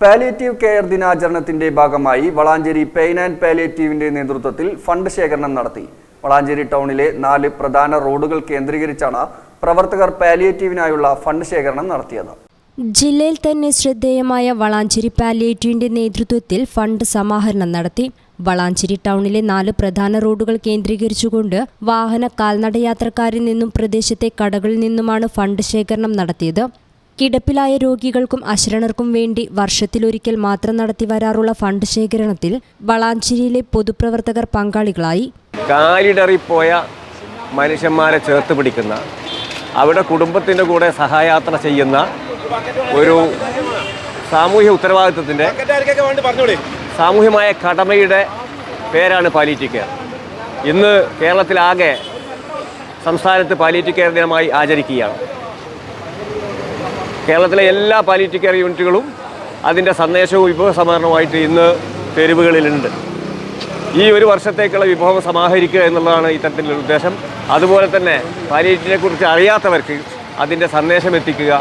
Palliative care ദിനാചരണത്തിന്റെ ഭാഗമായി Valanchery pain and പാലിയേറ്റീവിന്റെ നേതൃത്വത്തിൽ ഫണ്ട് ശേഖരണം നടത്തി. വളാഞ്ചേരി ടൗണിലെ നാല് പ്രധാന റോഡുകൾ കേന്ദ്രീകരിച്ചാണ് പ്രവർത്തകർ പാലിയേറ്റീവിനായുള്ള ഫണ്ട് ശേഖരണം നടത്തിയത്. ജില്ലയിൽ തന്നെ ശ്രദ്ധേയമായ വളാഞ്ചേരി പാലിയേറ്റീവിന്റെ നേതൃത്വത്തിൽ ഫണ്ട് സമാഹരണം നടത്തി. വളാഞ്ചേരി ടൗണിലെ നാല് പ്രധാന റോഡുകൾ കേന്ദ്രീകരിച്ചുകൊണ്ട് വാഹന കാൽനടയാത്രക്കാരിൽ നിന്നും പ്രദേശത്തെ കടകളിൽ നിന്നുമാണ് ഫണ്ട് ശേഖരണം നടത്തിയത്. കിടപ്പിലായ രോഗികൾക്കും അശരണർക്കും വേണ്ടി വർഷത്തിലൊരിക്കൽ മാത്രം നടത്തി വരാറുള്ള ഫണ്ട് ശേഖരണത്തിൽ വളാഞ്ചേരിയിലെ പൊതുപ്രവർത്തകർ പങ്കാളികളായി. കാലിടറിപ്പോയ മനുഷ്യന്മാരെ ചേർത്ത് പിടിക്കുന്ന അവിടെ കുടുംബത്തിന്റെ കൂടെ സഹായാത്ര ചെയ്യുന്ന ഒരു സാമൂഹ്യ ഉത്തരവാദിത്വത്തിന്റെ സാമൂഹ്യമായ കടമയുടെ പേരാണ് പാലിറ്റി കെയർ ഇന്ന് കേരളത്തിലാകെ സംസ്ഥാനത്ത് പാലിറ്റി കെയർ ദിനമായി ആചരിക്കുകയാണ്. കേരളത്തിലെ എല്ലാ പാലിറ്റി കെയർ യൂണിറ്റുകളും അതിന്റെ സന്ദേശവും വിഭവ സമാഹരണവുമായിട്ട് ഇന്ന് തെരുവുകളിലുണ്ട്. ഈ ഒരു വർഷത്തേക്കുള്ള വിഭവം സമാഹരിക്കുക എന്നുള്ളതാണ് ഇത്തരത്തിലുള്ള ഉദ്ദേശം. അതുപോലെ തന്നെ പാലിയേറ്റിനെ കുറിച്ച് അറിയാത്തവർക്ക് അതിന്റെ സന്ദേശം എത്തിക്കുക.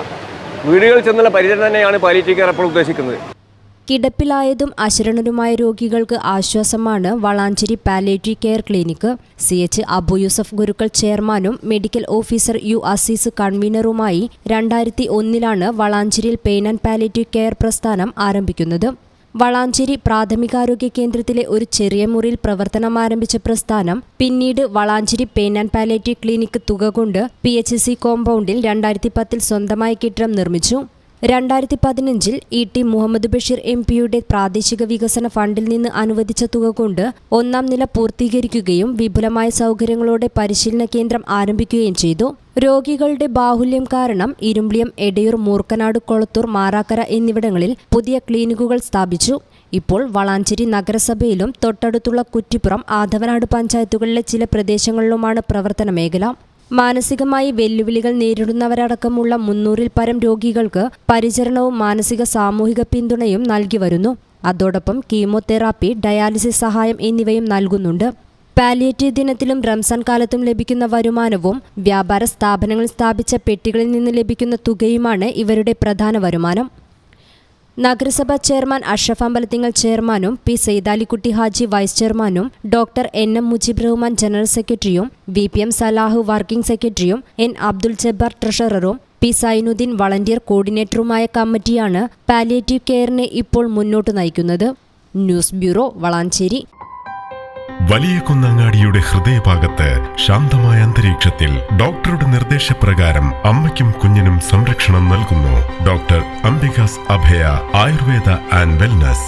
വീടുകളിൽ ചെന്നുള്ള പരിചരണം തന്നെയാണ് പാലിയേറ്റീവ് കെയർ അപ്പോൾ ഉദ്ദേശിക്കുന്നത്. കിടപ്പിലായതും അശരണരുമായ രോഗികൾക്ക് ആശ്വാസമാണ് Valanchery palliative care clinic C H Abu Yusuf Gurukkal ചെയർമാനും മെഡിക്കൽ ഓഫീസർ യു അസീസ് കൺവീനറുമായി രണ്ടായിരത്തി ഒന്നിലാണ് വളാഞ്ചേരിയിൽ പെയിൻ ആൻഡ് പാലേറ്റീവ് കെയർ പ്രസ്ഥാനം ആരംഭിക്കുന്നത്. വളാഞ്ചേരി പ്രാഥമികാരോഗ്യ കേന്ദ്രത്തിലെ ഒരു ചെറിയ മുറിയിൽ പ്രവർത്തനം ആരംഭിച്ച പ്രസ്ഥാനം പിന്നീട് Valanchery pain and palliative clinic തുക കൊണ്ട് പി എച്ച് സി കോമ്പൗണ്ടിൽ രണ്ടായിരത്തി പത്തിൽ സ്വന്തമായി കെട്ടിടം നിർമ്മിച്ചു. രണ്ടായിരത്തി പതിനഞ്ചിൽ E T Muhammad Basheer M പിയുടെ പ്രാദേശിക വികസന ഫണ്ടിൽ നിന്ന് അനുവദിച്ച തുക കൊണ്ട് ഒന്നാം നില പൂർത്തീകരിക്കുകയും വിപുലമായ സൗകര്യങ്ങളോടെ പരിശീലന കേന്ദ്രം ആരംഭിക്കുകയും ചെയ്തു. രോഗികളുടെ ബാഹുല്യം കാരണം ഇരുമ്പിളിയം എടയൂർ മൂർക്കനാട് കൊളത്തൂർ മാറാക്കര എന്നിവിടങ്ങളിൽ പുതിയ ക്ലിനിക്കുകൾ സ്ഥാപിച്ചു. ഇപ്പോൾ വളാഞ്ചേരി നഗരസഭയിലും തൊട്ടടുത്തുള്ള കുറ്റിപ്പുറം ആധവനാട് പഞ്ചായത്തുകളിലെ ചില പ്രദേശങ്ങളിലുമാണ് പ്രവർത്തന മേഖല. മാനസികമായി വെല്ലുവിളികൾ നേരിടുന്നവരടക്കമുള്ള മുന്നൂറിൽ പരം രോഗികൾക്ക് പരിചരണവും മാനസിക സാമൂഹിക പിന്തുണയും നൽകി വരുന്നു. അതോടൊപ്പം കീമോതെറാപ്പി ഡയാലിസിസ് സഹായം എന്നിവയും നൽകുന്നുണ്ട്. പാലിയേറ്റീവ് ദിനത്തിലും റംസാൻ കാലത്തും ലഭിക്കുന്ന വരുമാനവും വ്യാപാര സ്ഥാപനങ്ങൾ സ്ഥാപിച്ച പെട്ടികളിൽ നിന്ന് ലഭിക്കുന്ന തുകയുമാണ് ഇവരുടെ പ്രധാന വരുമാനം. നഗരസഭാ ചെയർമാൻ അഷ്റഫ് അമ്പലത്തിങ്ങൽ ചെയർമാനും പി സെയ്താലിക്കുട്ടി ഹാജി വൈസ് ചെയർമാനും doctor N M Mujeeb Rahman general സെക്രട്ടറിയും V P M Salahu working സെക്രട്ടറിയും എൻ അബ്ദുൽ ജബ്ബാർ ട്രഷററും പി സൈനുദ്ദീൻ വളണ്ടിയർ കോർഡിനേറ്ററുമായ കമ്മിറ്റിയാണ് പാലിയേറ്റീവ് കെയറിനെ ഇപ്പോൾ മുന്നോട്ട് നയിക്കുന്നത്. News bureau Valanchery. വലിയ കുന്നങ്ങാടിയുടെ ഹൃദയഭാഗത്ത് ശാന്തമായ അന്തരീക്ഷത്തിൽ ഡോക്ടറുടെ നിർദ്ദേശപ്രകാരം അമ്മയ്ക്കും കുഞ്ഞിനും സംരക്ഷണം നൽകുന്നു doctor Ambika's Abhaya Ayurveda and wellness